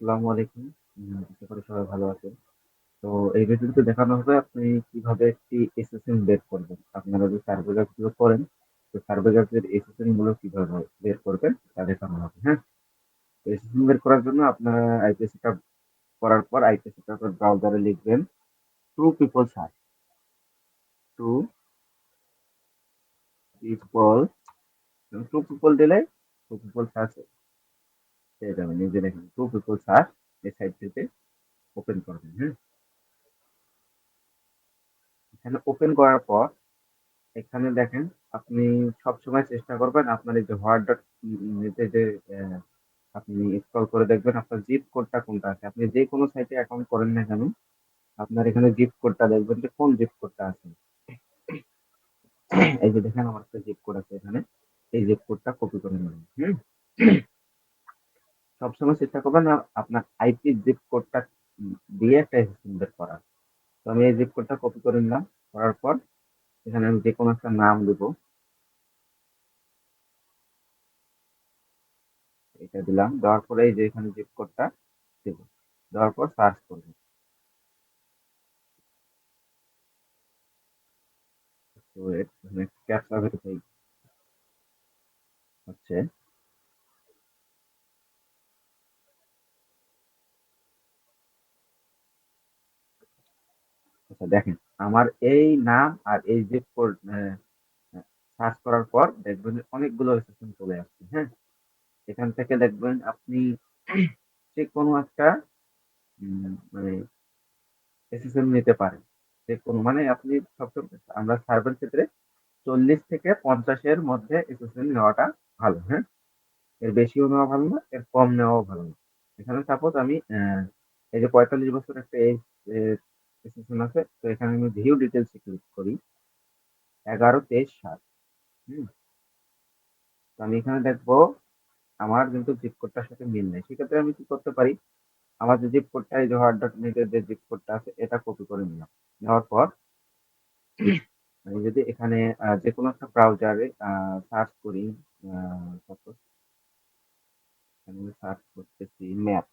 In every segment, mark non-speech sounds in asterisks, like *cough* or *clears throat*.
আসসালামু আলাইকুম। আশা করি সবাই ভালো আছেন। তো এই ভিডিওতে দেখানো হবে আপনি কীভাবে একটি SSN বের করবেন। আপনারা যে সার্ভে কাজগুলো করেন, তো সার্ভে কাজের SSN গুলো কীভাবে বের করবেন তা দেখানো হবে, হ্যাঁ? তো SSN বের করার জন্য আপনারা আইপি সেটআপ করার পর আইপি সেটআপ এর ব্রাউজারে লিখবেন two people search. Two people two people দিলে টু পিপল সার্চ পেয়ে যাবেন। যে দেখেন টু পিপল সার্চ এই সাইটটিতে ওপেন করবেন, হ্যাঁ? এখানে ওপেন করার পর এখানে দেখেন আপনি সবসময় চেষ্টা করবেন আপনার এই যে হোয়াট ডট নিচে যে আপনি স্ক্রল করে দেখবেন আপনার জিপ কোডটা কোনটা আছে। আপনি যে কোনো সাইটে অ্যাকাউন্ট করেন না কেন, আপনার এখানে জিপ কোডটা দেখবেন যে কোন জিপ কোডটা আছে। এই যে দেখেন আমার একটা জিপ কোড আছে এখানে। এই জিপ কোডটা কপি করে নেবেন হুম? সবসময় চেষ্টা করবেন আপনার আইপি জিপ কোডটা দিয়ে একটা SSN বের করার। তো আমি এই জিপ কোডটা কপি করে নিলাম। করার পর এখানে আমি যেকোনো একটা নাম দিব। এটা দিলাম। দেওয়ার পরে এই যে এখানে জিপ কোডটা দিব। দেওয়ার পর সার্চ করব। হচ্ছে। দেখেন, আমার এই নাম আর এই অ্যা সার্চ করার পর দেখবেন অনেকগুলো SSN চলে আসছে, হ্যাঁ? এখান থেকে দেখবেন আপনি *clears throat* যে কোনো একটা মানে SSN নিতে পারেন। যে কোনো মানে আপনি সবসময় আমরা সার্ভের ক্ষেত্রে ৪০ থেকে পঞ্চাশের মধ্যে SSN নেওয়াটা ভালো, হ্যাঁ? এর বেশিও নেওয়া ভালো না, এর কম নেওয়াও ভালো না। এখানে সাপোজ আমি এই যে ৪৫ বছর একটা এজ এ SSN আছে। তো এখানে আমি ভিউ ডিটেইলস এ ক্লিক করি। ১১-২৩-৭ হুম? তো আমি এখানে দেখব, আমার কিন্তু জিপ কোডটার সাথে মিল নেই। সেক্ষেত্রে আমি কি করতে পারি? আমার যে জিপ কোডটা এই যে হোয়াট ডট নেট এর যে জিপ কোডটা আছে, এটা কপি করে নিলাম। নেওয়ার পর *clears throat* আমি যদি এখানে, আ, যেকোনো একটা ব্রাউজারে সার্চ করি সাপোজ আমি সার্চ করতেছি ম্যাপ।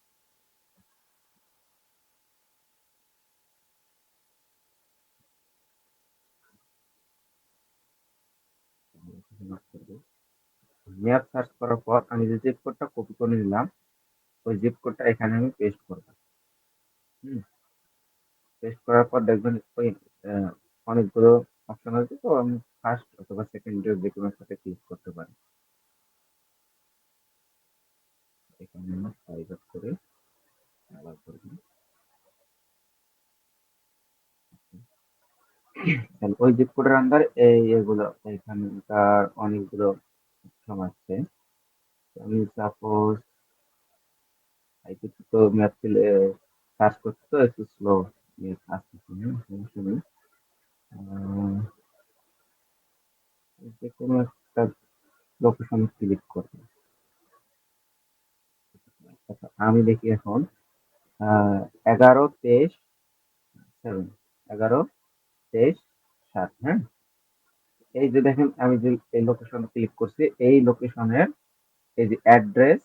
ম্যাপ সার্চ করার পর আমি যে জিপ কোডটা কপি করে নিলাম, ওই জিপ কোডটা এখানে আমি পেস্ট করব। হুম? পেস্ট করার পর দেখবেন ওই অনেকগুলো অপশন আছে তো আমি ফার্স্ট অথবা সেকেন্ড এর যেকোনো একটাতে ক্লিক করতে পারি। এখানে আমি প্রাইভেট করে অ্যালাউ করব। ওই জিপ আন্ডার এই এগুলো, এখানকার অনেকগুলো অপশন আছে। আমি সাপোজ আইপিতে তো ম্যাপ সার্চ করতে তো, একটু স্লো আসতেছে? সমস্যা নেই। আ যেকোনো একটা লোকেশন ক্লিক আমি দেখি এখন আ ১১-২৩ 7 ১১-২৩-৭ হ্যাঁ? এই যে দেখেন আমি যে এই লোকেশনে ক্লিক করছি, এই লোকেশনের এই যে অ্যাড্রেস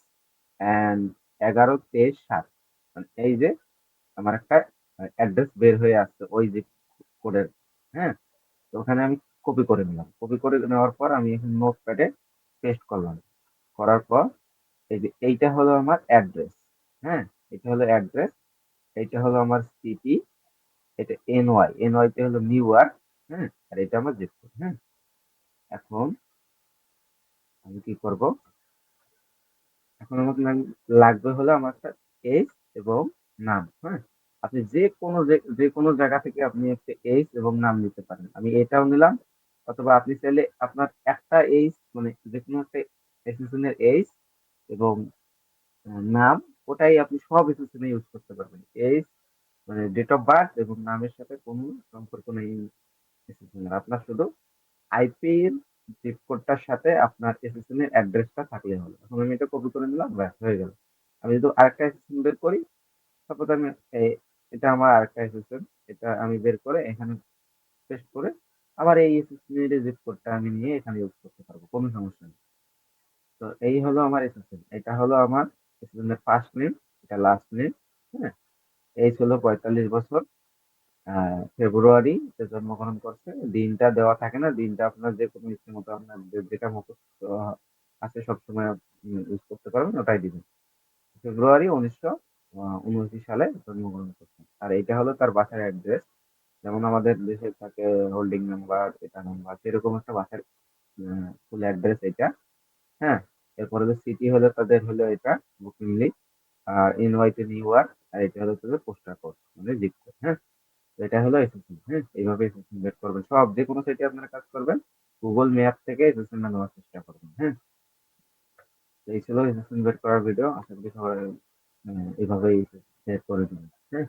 অ্যান্ড ১১-২৩-৭ মানে এই যে আমার একটা অ্যাড্রেস বের হয়ে আসছে ওই জিপ কোডের, হ্যাঁ? তো ওখানে আমি কপি করে নিলাম। কপি করে নেওয়ার পর আমি এখন নোটপ্যাডে পেস্ট করলাম। করার পর এই যে এইটা হলো আমার অ্যাড্রেস, হ্যাঁ? এটা হলো অ্যাড্রেস, এইটা হলো আমার সিটি, এটা এনওয়াই, এনওয়াই তে হলো নিউ হ্যাঁ? আর এটা আমার জিপ কোড, হ্যাঁ? এখন আমি কি করব? এখন লাগ লাগবে হলো আমার একটা এইজ এবং নাম, হ্যাঁ? আপনি যেকোনো যে যেকোনো জায়গা থেকে আপনি একটা এইজ এবং নাম নিতে পারেন। আমি এটাও নিলাম অথবা আপনি চাইলে আপনার একটা এইজ মানে যেকোনো একটা SSN এর এবং নাম ওটাই আপনি সব SSN এ ইউজ করতে পারবেন। মানে ডেট অফ বার্থ এবং নামের সাথে কোনো সম্পর্ক নেই আপনার শুধু আইপিএল জিপ কোডটার সাথে আপনার SSN এর অ্যাড্রেসটা থাকলে হলো। এখন আমি এটা কপি করে নিলাম, ব্যাস হয়ে গেল। আমি যদি আরেকটা SSN বের করি, সাপোজ আমি এটা আমার আরেকটা SSN, এটা আমি বের করে এখানে পেস্ট করে আবার এই SSN এর জিপ কোডটা আমি নিয়ে এখানে ইউজ করতে পারব কোনো সমস্যা নেই। তো এই হলো আমার SSN। এটা হলো আমার SSN এর ফার্স্ট নেম, এটা লাস্ট নেম হ্যাঁ এই ছিল পঁয়তাল্লিশ বছর। ফেব্রুয়ারি জন্মগ্রহণ করছে। দিনটা দেওয়া থাকে না। দিনটা আপনার যে কোনো ইচ্ছে মতো আপনার যেটা মুখস্থ আছে সবসময় ইউজ করতে পারবেন, ওটাই দিবেন। ফেব্রুয়ারি উনিশশো উনআশি সালে জন্মগ্রহণ করছেন আর এটা হলো তার বাসার অ্যাড্রেস যেমন আমাদের দেশে থাকে হোল্ডিং নাম্বার এটা নাম্বার সেরকম একটা বাসার ফুল অ্যাড্রেস এটা হ্যাঁ এরপরে সিটি হলো, তাদের হলো এটা বুকিং লিস্ট আর ইনভাইটে নিউ ইয়র্ক আর এটা হলো তোদের পোস্টার কোড মানে জিপ কোড হ্যাঁ? এটা হলো এসএসএন হ্যাঁ? এইভাবে এসএসএন বের করবেন। সব যে কোনো সাইটে আপনারা কাজ করবেন গুগল ম্যাপ থেকে এসএসএন না নেওয়ার চেষ্টা করবেন হ্যাঁ? এই ছিল এসএসএন বের করার ভিডিও আশা করি সবাই আহ, এইভাবেই বের করে দিবেন হ্যাঁ?